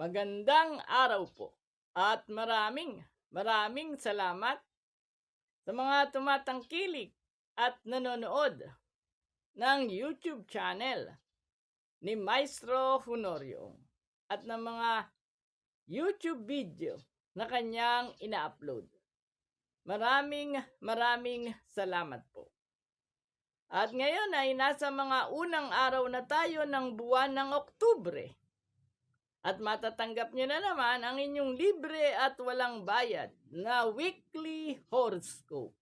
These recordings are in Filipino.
Magandang araw po at maraming maraming salamat sa mga tumatangkilik at nanonood ng YouTube channel ni Maestro Honorio at ng mga YouTube video na kanyang ina-upload. Maraming maraming salamat po. At ngayon ay nasa mga unang araw na tayo ng buwan ng Oktubre. At matatanggap nyo na naman ang inyong libre at walang bayad na weekly horoscope.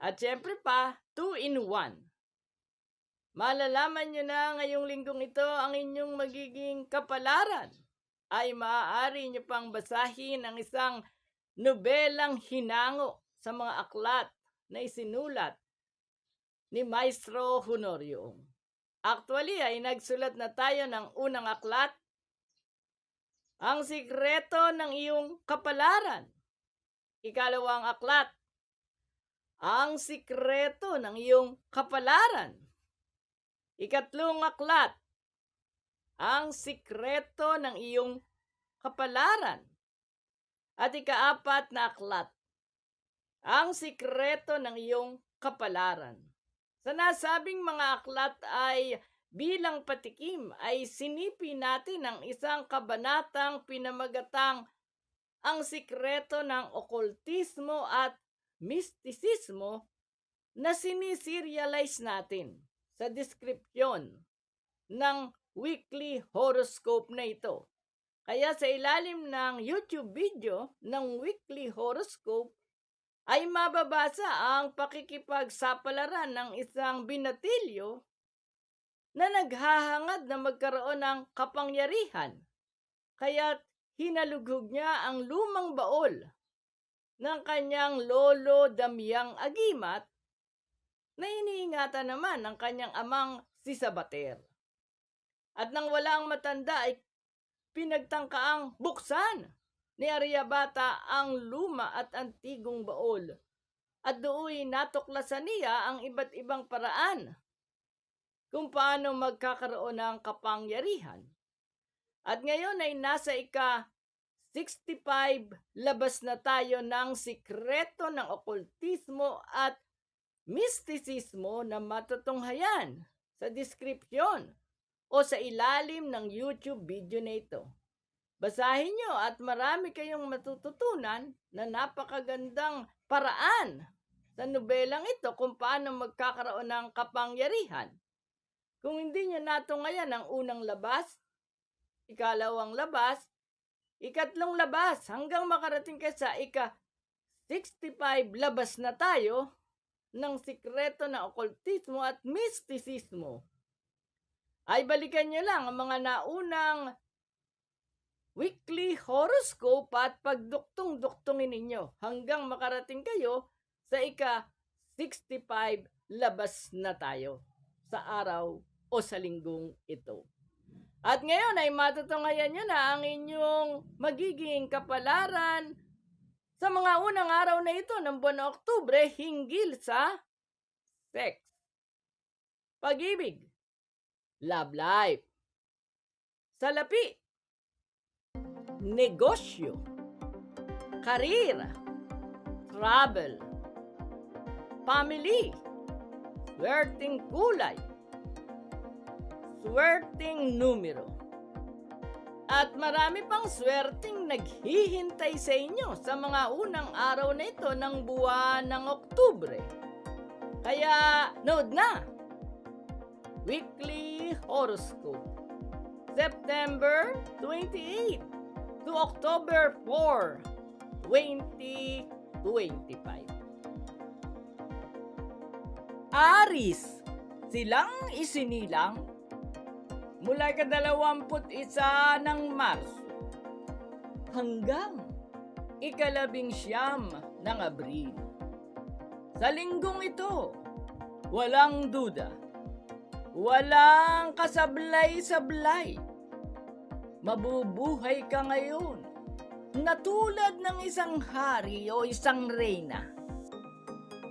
At syempre pa, 2 in 1. Malalaman nyo na ngayong linggong ito ang inyong magiging kapalaran. Ay maaari nyo pang basahin ang isang nobelang hinango sa mga aklat na isinulat ni Maestro Honorio. Actually ay nagsulat na tayo ng unang aklat ang sikreto ng iyong kapalaran. Ikalawang aklat. Ang sikreto ng iyong kapalaran. Ikatlong aklat. Ang sikreto ng iyong kapalaran. At ikaapat na aklat. Ang sikreto ng iyong kapalaran. Sa nasabing mga aklat ay bilang patikim ay sinipi natin ang isang kabanatang pinamagatang ang sikreto ng okultismo at mistisismo na siniserialize natin sa description ng weekly horoscope na ito. Kaya sa ilalim ng YouTube video ng weekly horoscope ay mababasa ang pakikipagsapalaran ng isang binatilyo na naghahangad na magkaroon ng kapangyarihan. Kaya't hinalughog niya ang lumang baol ng kanyang lolo Damyang Agimat na iniingatan naman ng kanyang amang si Sabater. At nang wala ang matanda ay pinagtangkaang buksan ni Aryabata ang luma at antigong baol. At dooy natuklasan niya ang iba't ibang paraan kung paano magkakaroon ng kapangyarihan. At ngayon ay nasa ika 65 labas na tayo ng sikreto ng okultismo at mistisismo na matutunghayan sa deskripsyon o sa ilalim ng YouTube video na ito. Basahin nyo at marami kayong matututunan na napakagandang paraan sa nobelang ito kung paano magkakaroon ng kapangyarihan. Kung hindi nyo natungayan ang unang labas, ikalawang labas, ikatlong labas, hanggang makarating ka sa ika 65 labas na tayo ng sikreto na okultismo at mistisismo. Ay balikan nyo lang ang mga naunang weekly horoscope at pagduktong-duktongin ninyo hanggang makarating kayo sa ika 65 labas na tayo sa araw o sa linggong ito. At ngayon ay matutunghayan nyo na ang inyong magiging kapalaran sa mga unang araw na ito ng buwan ng Oktubre hinggil sa sex, pag-ibig, love life, salapi, negosyo, karir, travel, family, swerting kulay, swerting numero. At marami pang swerting naghihintay sa inyo sa mga unang araw na ito ng buwan ng Oktubre. Kaya nood na! Weekly Horoscope September 28 to October 4, 2025. Aris, silang isinilang mula kadalawamput isa ng Marso hanggang ikalabing siyam ng Abril. Sa linggong ito, walang duda, walang kasablay-sablay. Mabubuhay ka ngayon na tulad ng isang hari o isang reyna.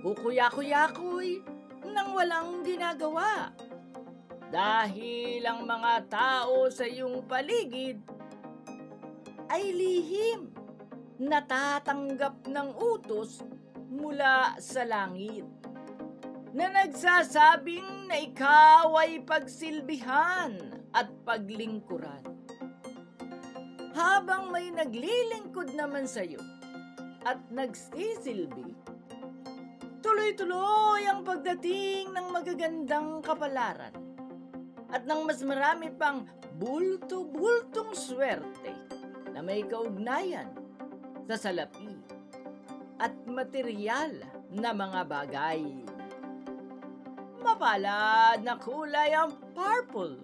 Kukuya-kuyakoy nang walang ginagawa. Dahil ang mga tao sa iyong paligid ay lihim, natatanggap ng utos mula sa langit na nagsasabing na ikaw ay pagsilbihan at paglingkuran. Habang may naglilingkod naman sa iyo at nagsisilbi, tuloy-tuloy ang pagdating ng magagandang kapalaran at ng mas marami pang bulto-bultong swerte na may kaugnayan sa salapi at material na mga bagay. Mapalad na kulay ang purple.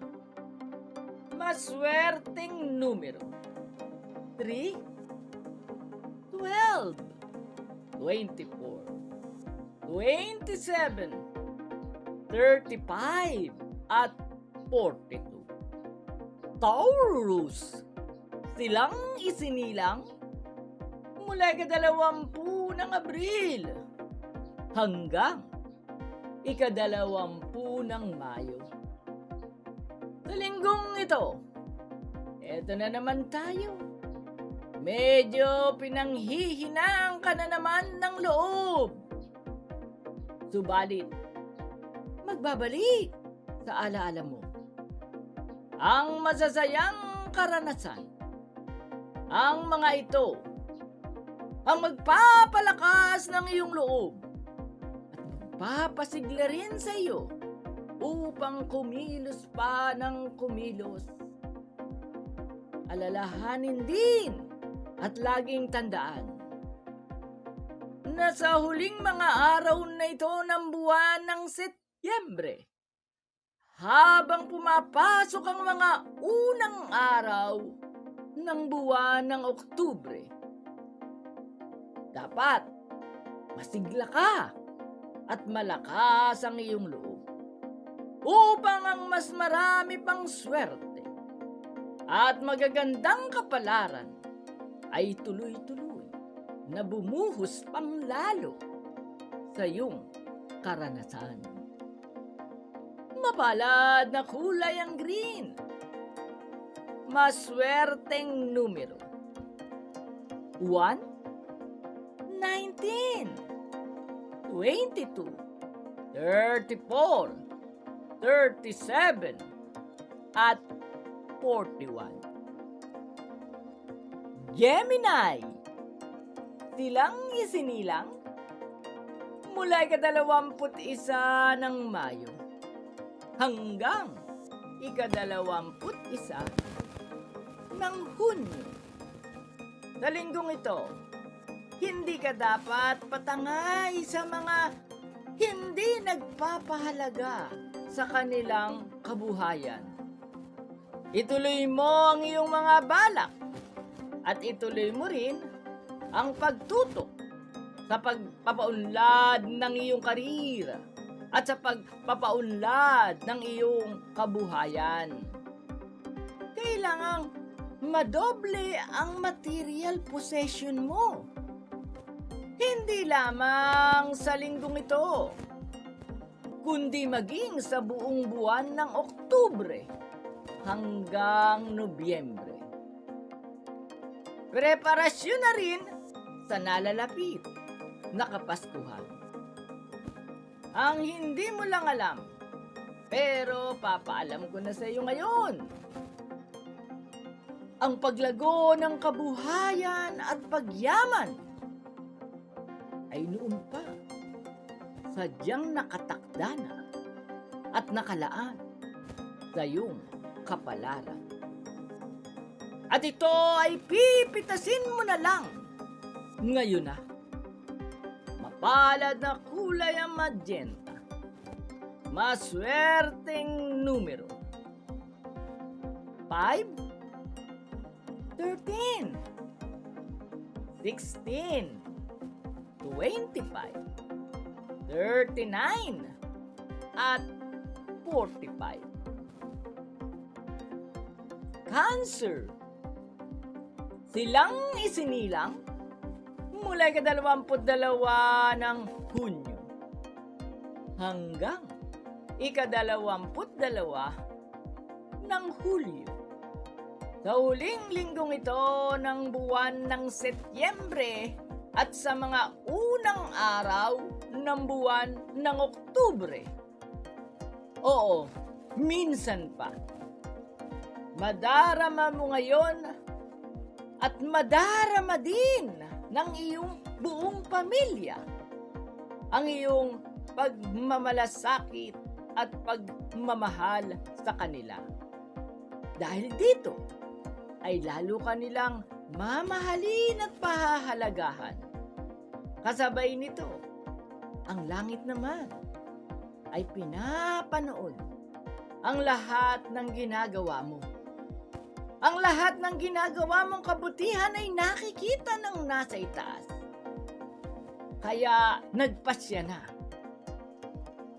Maswerteng numero. 3, 12, 24, 27, 35, at 42. Taurus! Silang isinilang mula ikadalawampu ng Abril hanggang ikadalawampu ng Mayo. Sa linggong ito, eto na naman tayo. Medyo pinanghihinang ka na naman ng loob. Subalit, magbabalik sa alaala mo. Ang masasayang karanasan. Ang mga ito ang magpapalakas ng iyong loob at magpapasigla rin sa iyo upang kumilos pa ng kumilos. Alalahanin din at laging tandaan na sa huling mga araw na ito ng buwan ng Setyembre, habang pumapasok ang mga unang araw ng buwan ng Oktubre, dapat masigla ka at malakas ang iyong loob upang ang mas marami pang swerte at magagandang kapalaran ay tuloy-tuloy na bumuhos pang lalo sa iyong karanasan. Mapalad na kulay ang green. Maswerteng numero. 1, 19, 22, 34, 37, at 41. Gemini! Silang isinilang mula ikadalawamput isa ng Mayo hanggang ikadalawamput isa ng Hunyo. Sa linggong ito, hindi ka dapat patangay sa mga hindi nagpapahalaga sa kanilang kabuhayan. Ituloy mo ang iyong mga balak at ituloy mo rin ang pagtutok sa pagpapaunlad ng iyong karira at sa pagpapaunlad ng iyong kabuhayan. Kailangang madoble ang material possession mo. Hindi lamang sa linggong ito, kundi maging sa buong buwan ng Oktubre hanggang Nobyembre. Preparasyon na rin sa nalalapit na Kapaskuhan. Ang hindi mo lang alam, pero papaalam ko na sa iyo ngayon. Ang paglago ng kabuhayan at pagyaman ay noon pa sadyang nakatakda na at nakalaan sa iyong kapalaran. At ito ay pipitasin mo na lang ngayon na. Mapalad na kulay ang magenta. Maswerteng numero. 5, 13, 16, 25, 39, at 45. Cancer. Silang isinilang mula ikadalawamput dalawa ng Hunyo hanggang ikadalawamput dalawa ng Hulyo. Sa huling linggong ito ng buwan ng Setyembre at sa mga unang araw ng buwan ng Oktubre. Oo, minsan pa. Madarama mo ngayon at madarama din ng iyong buong pamilya ang iyong pagmamalasakit at pagmamahal sa kanila. Dahil dito, ay lalo kanilang mamahalin at pahahalagahan. Kasabay nito, ang langit naman ay pinapanood ang lahat ng ginagawa mo. Ang lahat ng ginagawa mong kabutihan ay nakikita ng nasa itaas. Kaya nagpasya na.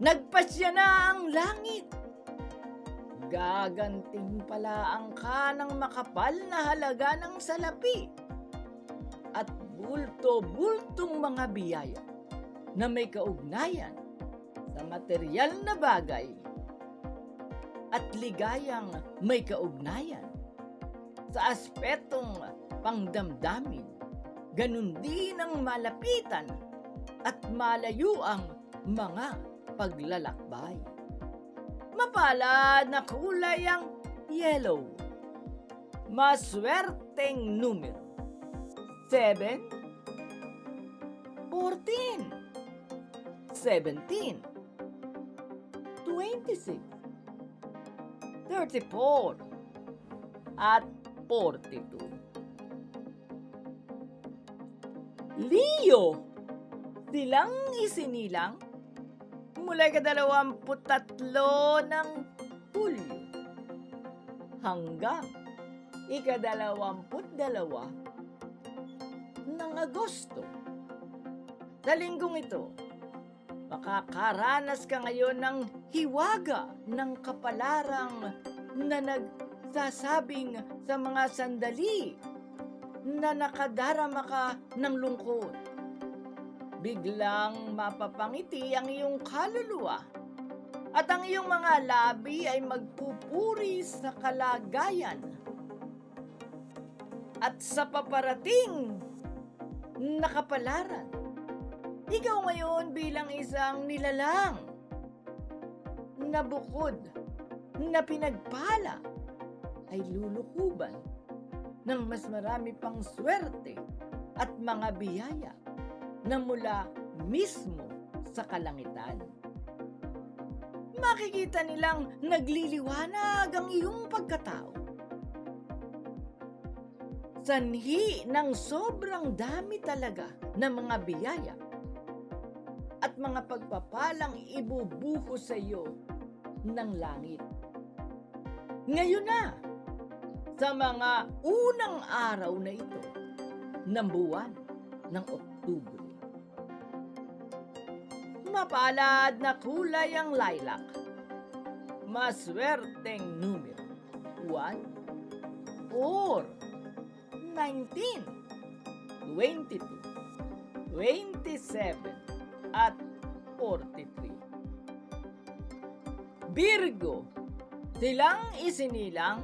Nagpasya na ang langit. Gaganting pala ang kanang makapal na halaga ng salapi. At bulto-bultong mga biyaya na may kaugnayan sa material na bagay. At ligayang may kaugnayan sa aspetong pangdamdamin, ganun din ang malapitan at malayo ang mga paglalakbay. Mapalad na kulay ang yellow. Maswerteng numero. 7 14 17 26 34 at 42. Leo, silang isinilang mula kadalawamput tatlo ng Hulyo hanggang ikadalawamput dalawa ng Agosto. Sa linggong ito, makakaranas ka ngayon ng hiwaga ng kapalarang na nagsasabing sa mga sandali na nakadarama ka ng lungkot. Biglang mapapangiti ang iyong kaluluwa at ang iyong mga labi ay magpupuri sa kalagayan at sa paparating na kapalaran. Ikaw ngayon bilang isang nilalang na bukod na pinagpala ay lulukuban ng mas marami pang swerte at mga biyaya na mula mismo sa kalangitan. Makikita nilang nagliliwanag ang iyong pagkatao. Sanhi ng sobrang dami talaga ng mga biyaya at mga pagpapalang ibubuho sa iyo ng langit. Ngayon na, sa mga unang araw na ito ng buwan ng Oktubre. Mapalad na kulay ang lilac. Maswerteng numero. 1, 4, 19, 22, 27, at 43. Virgo, silang isinilang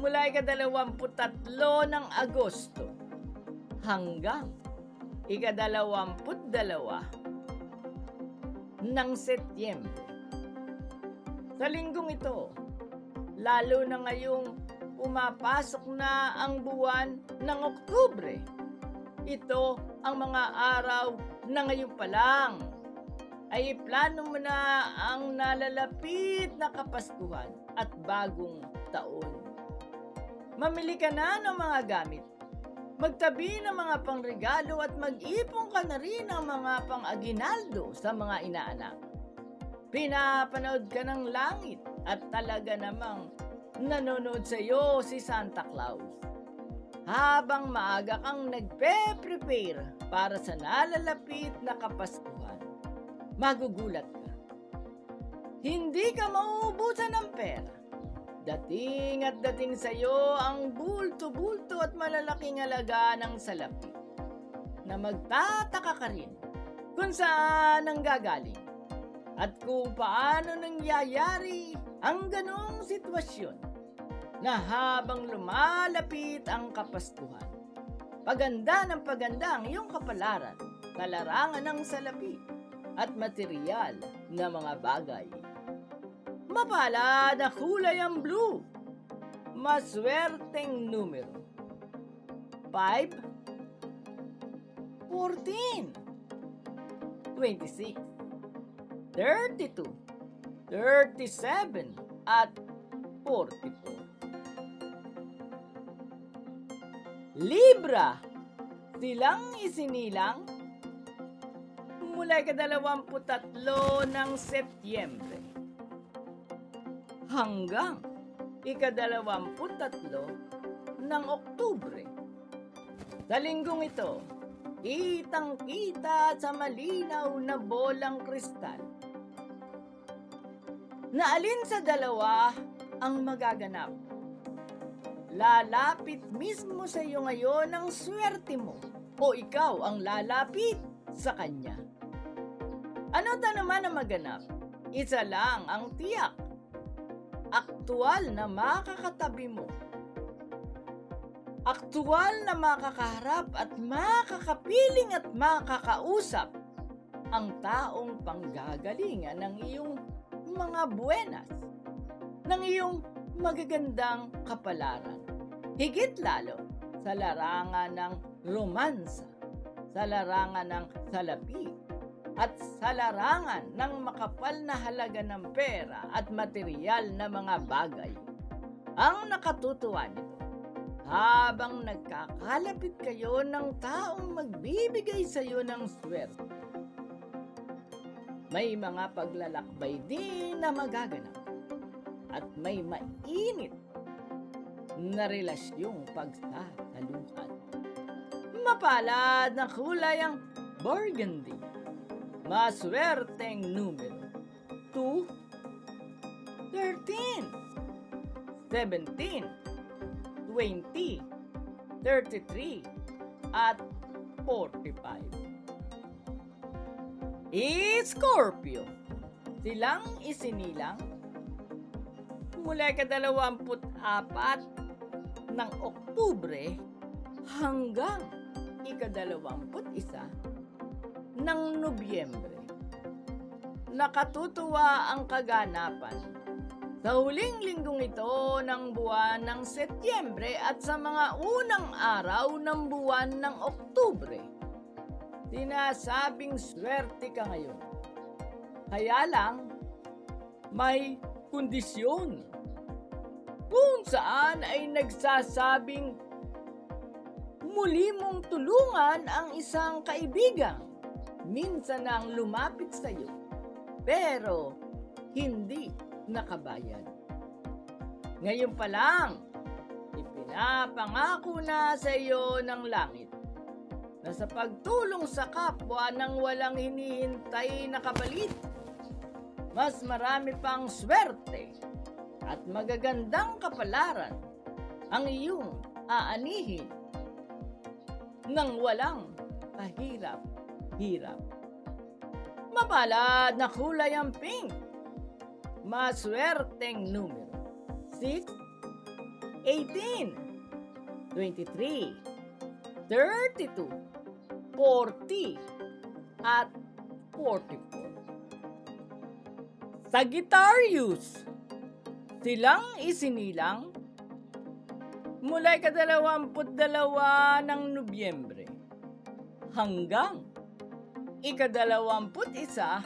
mula ikadalawamput tatlo ng Agosto hanggang ikadalawamput dalawa ng Setyembre. Sa linggong ito, lalo na ngayong umapasok na ang buwan ng Oktubre. Ito ang mga araw na ngayon pa lang ay plano mo na ang nalalapit na kapaskuhan at bagong taon. Mamili ka na ng mga gamit. Magtabi ng mga pangregalo at mag-ipon ka na rin ng mga pang-aginaldo sa mga inaanak. Pinapanood ka ng langit at talaga namang nanonood sa iyo si Santa Claus. Habang maaga kang nagpe-prepare para sa nalalapit na kapaskuhan, magugulat ka. Hindi ka mauubusan ng pera. Dating at dating sa iyo ang bulto-bulto at malalaking alaga ng salapi na magtataka ka rin kung saan ang gagaling at kung paano nangyayari ang ganong sitwasyon. na habang lumalapit ang Kapaskuhan, paganda ng paganda ang iyong kapalaran sa larangan ng salapi at material na mga bagay. Mapalad na kulay ang blue. Maswerteng numero. 5 14 26 32 37 at 44 Libra. Silang isinilang. Mula ikadalawamputatlo ng Setyembre hanggang ikadalawamputatlo ng Oktubre. Sa linggong ito, kitang-kita sa malinaw na bolang kristal na alin sa dalawa ang magaganap. Lalapit mismo sa iyo ngayon ang swerte mo o ikaw ang lalapit sa kanya. Ano ta naman ang maganap? Isa lang ang tiyak. Aktual na makakatabi mo. Aktual na makakaharap at makakapiling at makakausap ang taong panggagalingan ng iyong mga buenas, ng iyong magagandang kapalaran. Higit lalo sa larangan ng romansa, sa larangan ng salapi, at sa larangan ng makapal na halaga ng pera at material na mga bagay. Ang nakatutuwa nito, habang nagkakalapit kayo ng taong magbibigay sa iyo ng swerte. May mga paglalakbay din na magaganap at may mainit na relasyong pagsasaluhan. Mapalad na kulay ang burgundy. Maswerteng numero. 2, 13, 17, 20, 33, at 45. I-Scorpio. Silang isinilang mula kadalawamput apat ng Oktubre hanggang ikadalawamput isa ng Nobyembre. Nakatutuwa ang kaganapan sa huling linggong ito ng buwan ng Setyembre at sa mga unang araw ng buwan ng Oktubre. Sinasabing swerte ka ngayon. Kaya lang, may kondisyon kung saan ay nagsasabing muli mong tulungan ang isang kaibigan. Minsan ang lumapit sa iyo, pero hindi nakabayad. Ngayon pa lang, ipinapangako na sa iyo ng langit na sa pagtulong sa kapwa ng walang hinihintay na kapalit, mas marami pang swerte at magagandang kapalaran ang iyong aanihin ng walang kahirap-hirap. Mapalad na kulay ang pink. Maswerteng numero. 6, 18, 23, 32, 40, at 44. Sagittarius. Silang isinilang mula ikadalawamput dalawa ng Nobyembre hanggang ikadalawamput isa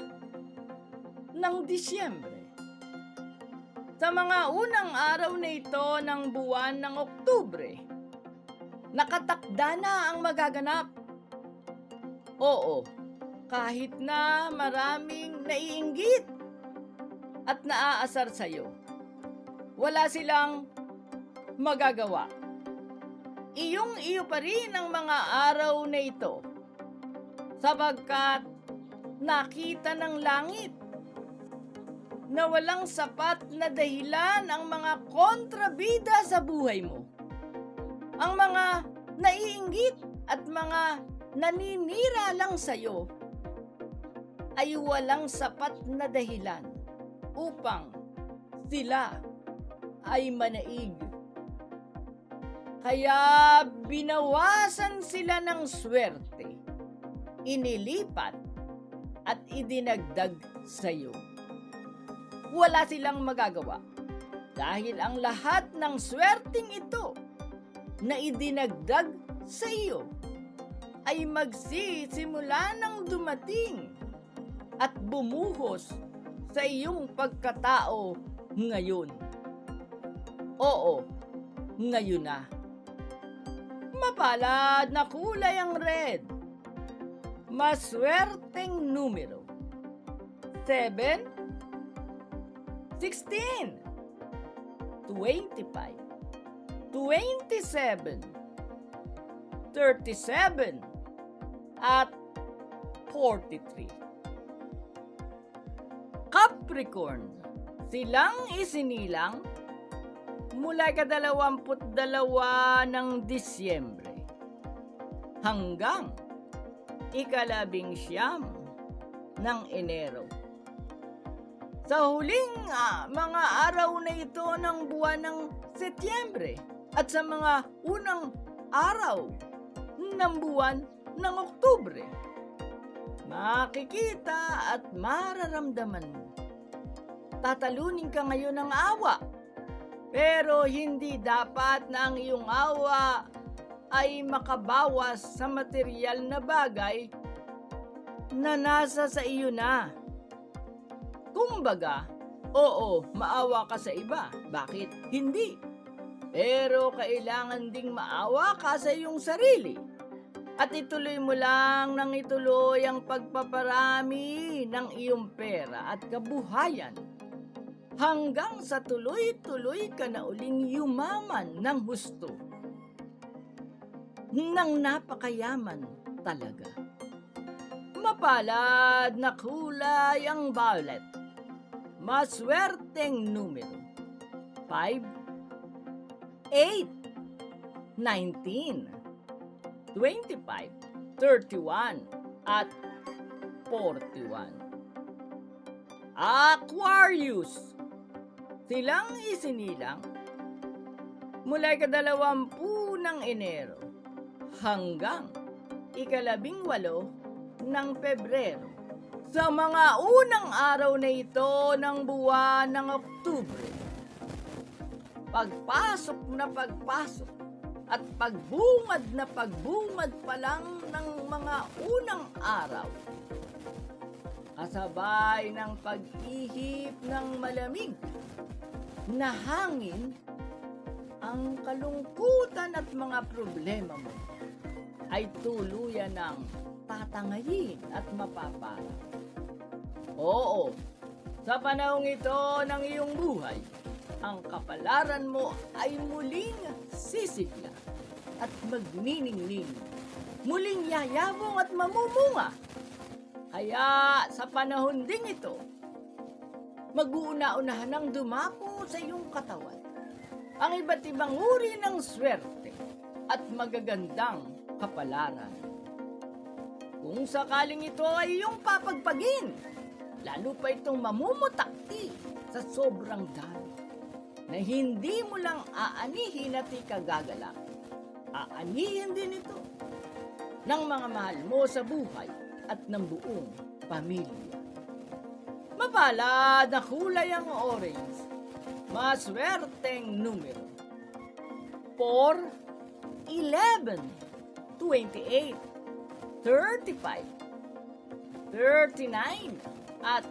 ng Disyembre. Sa mga unang araw na ito ng buwan ng Oktubre, nakatakda na ang magaganap. Oo, kahit na maraming naiinggit at naaasar sa'yo, wala silang magagawa. Iyong iyo pa rin ang mga araw na ito sapagkat nakita ng langit na walang sapat na dahilan ang mga kontrabida sa buhay mo. Ang mga naiinggit at mga naninira lang sa'yo ay walang sapat na dahilan upang sila ay manaig Kaya binawasan sila ng swerte, inilipat at idinagdag sa iyo. Wala silang magagawa dahil ang lahat ng swerting ito na idinagdag sa iyo ay magsisimula ng dumating at bumuhos sa iyong pagkatao ngayon. Oo, ngayon na. Mapalad na kulay ang red. Maswerteng numero. 7 16 25 27 37 at 43 Capricorn Silang isinilang mula kadalawamput dalawa ng Disyembre hanggang ikalabing siyam ng Enero. Sa huling ah, mga araw na ito ng buwan ng Setyembre at sa mga unang araw ng buwan ng Oktubre, makikita at mararamdaman mo. Tatalunin ka ngayon ng awa pero hindi dapat na ang iyong awa ay makabawas sa material na bagay na nasa sa iyo na. Kumbaga, oo, maawa ka sa iba. Bakit? Hindi. Pero kailangan ding maawa ka sa iyong sarili. At ituloy mo lang nang ituloy ang pagpaparami ng iyong pera at kabuhayan hanggang sa tuloy-tuloy ka na uling yumaman ng husto. Nang napakayaman talaga. Mapalad na kulay ang violet. Maswerteng numero. 5, 8, 19, 25, 31, at 41. Aquarius. Silang isinilang mula kadalawampu ng Enero hanggang ikalabing walo ng Pebrero. Sa mga unang araw na ito ng buwan ng Oktubre, pagpasok na pagpasok at pagbungad na pagbungad pa lang ng mga unang araw, kasabay ng pag-ihip ng malamig na hangin, ang kalungkutan at mga problema mo ay tuluyan ng tatangayin at mapapara. Oo, sa panahong ito ng iyong buhay, ang kapalaran mo ay muling sisigla at magniningning. Muling yayabong at mamumunga. Kaya sa panahon ding ito, mag-uuna-unahan ng dumapo sa iyong katawan ang iba't ibang uri ng swerte at magagandang kapalaran. Kung sakaling ito ay iyong papagpagin, lalo pa itong mamumutakti sa sobrang dami na hindi mo lang aanihin at ikagagalak. Aanihin din ito ng mga mahal mo sa buhay at ng buong pamilya. Mapalad na kulay ang orange. Maswerteng numero. 4, 11, 28, 35, 39, at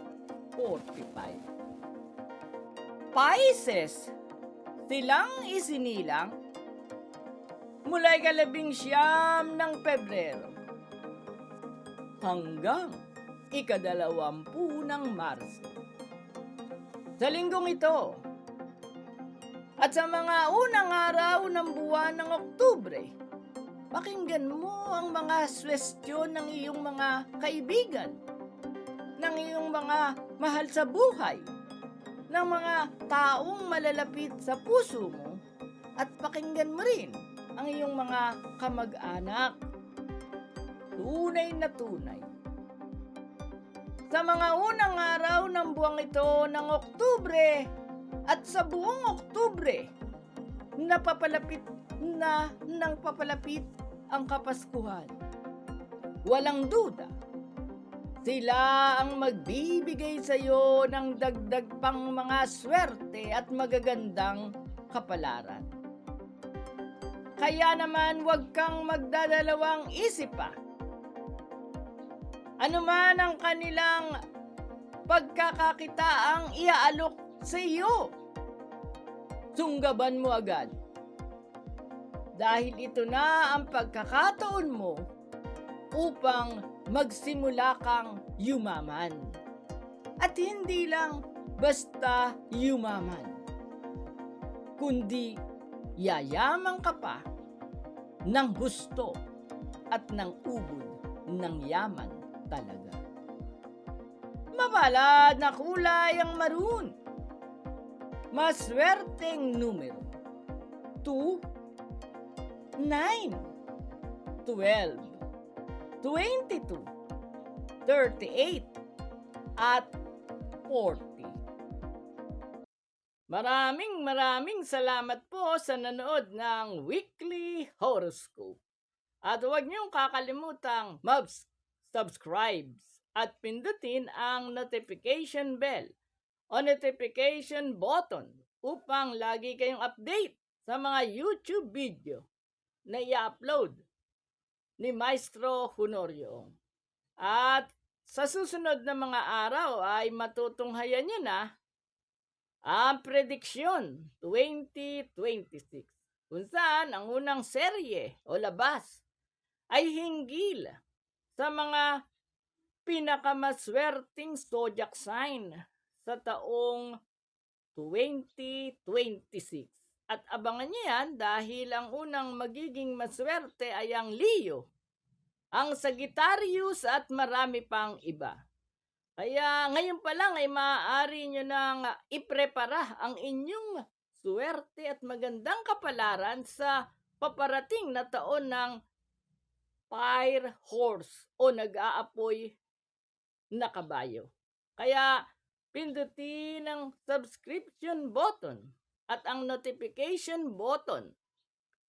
45. Pisces, silang isinilang mula ikalabing siyam ng Pebrero hanggang ikadalawampu ng Marso. Sa linggong ito, at sa mga unang araw ng buwan ng Oktubre, pakinggan mo ang mga swestyon ng iyong mga kaibigan, ng iyong mga mahal sa buhay, ng mga taong malalapit sa puso mo, at pakinggan mo rin ang iyong mga kamag-anak. Tunay na tunay. Sa mga unang araw ng buwang ito ng Oktubre at sa buong Oktubre, napapalapit na nang papalapit ang Kapaskuhan. Walang duda, sila ang magbibigay sa iyo ng dagdag pang mga swerte at magagandang kapalaran. Kaya naman huwag kang magdadalawang isip pa. Ano man ang kanilang pagkakakitaang iaalok sa iyo, sunggaban mo agad. Dahil ito na ang pagkakataon mo upang magsimula kang yumaman. At hindi lang basta yumaman, kundi yayaman ka pa ng gusto at ng ubod ng yaman talaga. Mabalad na kulay ang maroon. Maswerteng numero. 2, 9, 12, 22, 38, at 40. Maraming maraming salamat po sa nanood ng Weekly Horoscope. At huwag niyong kakalimutang mag-subscribe at pindutin ang notification bell o notification button upang lagi kayong update sa mga YouTube video na i-upload ni Maestro Honorio. At sa susunod na mga araw ay matutunghayan niyo na ang prediksyon 2026 kung saan ang unang serye o labas ay hinggil sa mga pinakamaswerteng zodiac sign sa taong 2026. At abangan niyo yan dahil ang unang magiging maswerte ay ang Leo, ang Sagittarius at marami pang iba. Kaya ngayon pa lang ay maaari nyo nang iprepara ang inyong swerte at magandang kapalaran sa paparating na taon ng fire horse o nag-aapoy na kabayo. Kaya pindutin ang subscription button at ang notification button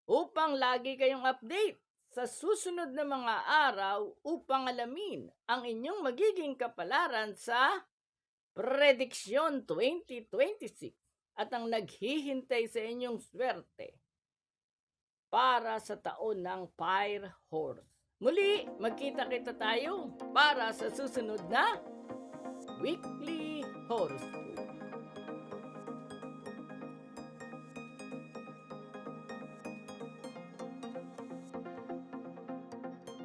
upang lagi kayong update sa susunod na mga araw upang alamin ang inyong magiging kapalaran sa Prediksyon 2026 at ang naghihintay sa inyong swerte para sa taon ng Fire Horse. Muli, magkita-kita tayo para sa susunod na Weekly Horoscope.